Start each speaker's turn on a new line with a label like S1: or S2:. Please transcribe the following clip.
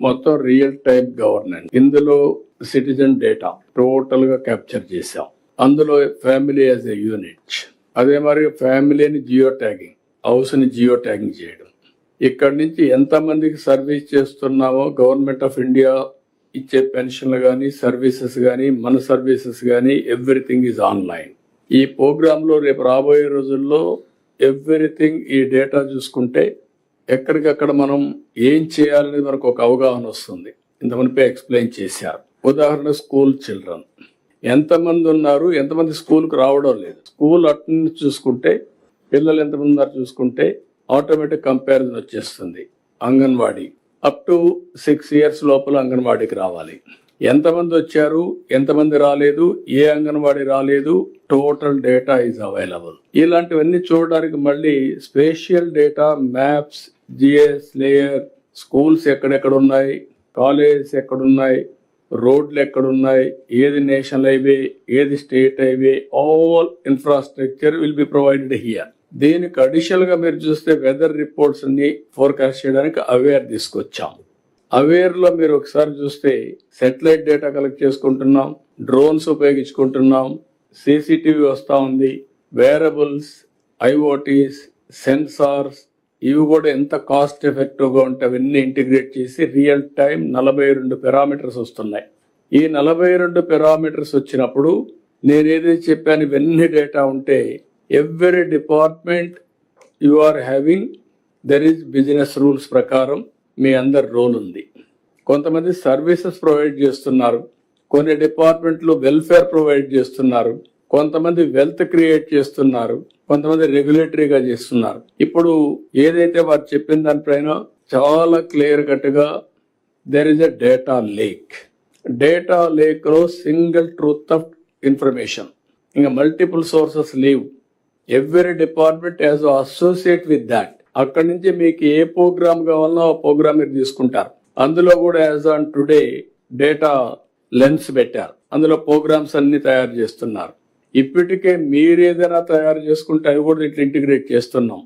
S1: మొత్తం real type governance ఇందులో citizen data టోటల్గా క్యాప్చర్ చేశాం. అందులో ఫ్యామిలీ యాజ్ ఎ యూనిట్ అదే మరి ఫ్యామిలీని జియో ట్యాగింగ్ హౌస్ని జియో ట్యాగింగ్ చేయడం. ఇక్కడి నుంచి ఎంత మందికి సర్వీస్ చేస్తున్నామో గవర్నమెంట్ ఆఫ్ ఇండియా ఇచ్చే పెన్షన్లు కానీ సర్వీసెస్ కానీ మన సర్వీసెస్ కానీ ఎవ్రీథింగ్ ఈజ్ ఆన్లైన్ ఈ ప్రోగ్రామ్లో రేపు రాబోయే రోజుల్లో ఎవ్రీథింగ్ ఈ డేటా చూసుకుంటే ఎక్కడికక్కడ మనం ఏం చేయాలనేది మనకు ఒక అవగాహన వస్తుంది. ఇంతమందిపై ఎక్స్ప్లెయిన్ చేశారు. ఉదాహరణ స్కూల్ చిల్డ్రన్. ఎంతమంది ఉన్నారు? ఎంతమంది స్కూల్కి రావడం లేదు. స్కూల్ అట్ని చూసుకుంటే పిల్లలు ఎంతమంది ఉన్నారు చూసుకుంటే ఆటోమేటిక్ కంపారిజన్ వచ్చేస్తుంది. Anganwadi. Up to six years లోపల అంగన్వాడీకి రావాలి. ఎంతమంది వచ్చారు ఎంతమంది రాలేదు ఏ అంగన్వాడీ రాలేదు టోటల్ డేటా ఈజ్ అవైలబుల్. ఇలాంటివన్నీ చూడడానికి మళ్ళీ spatial data maps G S layer schools ఎక్కడెక్కడ ఉన్నాయి కాలేజెస్ ఎక్కడున్నాయి రోడ్లు ఎక్కడున్నాయి ఏది నేషనల్ హైవే ఏది state highway all infrastructure will be provided here. దీనికి అడిషనల్గా మీరు చూస్తే వెదర్ రిపోర్ట్స్ని ఫోర్కాస్ట్ చేయడానికి అవేర్ తీసుకొచ్చాం. అవేర్లో మీరు ఒకసారి చూస్తే సెటిలైట్ డేటా కలెక్ట్ చేసుకుంటున్నాం డ్రోన్స్ ఉపయోగించుకుంటున్నాం సీసీటీవీ వస్తూ ఉంది వేరబుల్స్ ఐఓటీస్ సెన్సార్స్ ఇవి కూడా ఎంత కాస్ట్ ఎఫెక్టివ్గా ఉంటే అవన్నీ ఇంటిగ్రేట్ చేసి రియల్ టైం నలభై రెండు పెరామీటర్స్ వస్తున్నాయి. ఈ నలభై రెండు పెరామీటర్స్ వచ్చినప్పుడు నేను ఏదైతే చెప్పాను ఇవన్నీ డేటా ఉంటే every department you are having there is business rules ప్రకారం మీ అందరి రోల్ ఉంది. కొంతమంది సర్వీసెస్ ప్రొవైడ్ చేస్తున్నారు. కొన్ని డిపార్ట్మెంట్లు వెల్ఫేర్ ప్రొవైడ్ చేస్తున్నారు. కొంతమంది వెల్త్ క్రియేట్ చేస్తున్నారు. కొంతమంది రెగ్యులేటరీగా చేస్తున్నారు. ఇప్పుడు ఏదైతే వారు చెప్పిన దానిపైన చాలా క్లియర్ కట్గా there is a data lake data లేక్లో single truth of information. ఇంకా multiple sources live. Every department as associate with that అక్కడి నుంచి మీకు ఏ ప్రోగ్రామ్ కావాలన్నా ఆ ప్రోగ్రామ్ మీరు తీసుకుంటారు. అందులో కూడా as on today data lens పెట్టారు. అందులో ప్రోగ్రామ్స్ అన్ని తయారు చేస్తున్నారు. ఇప్పటికే మీరు ఏదైనా తయారు చేసుకుంటే అవి కూడా ఇట్లా ఇంటిగ్రేట్ చేస్తున్నాం.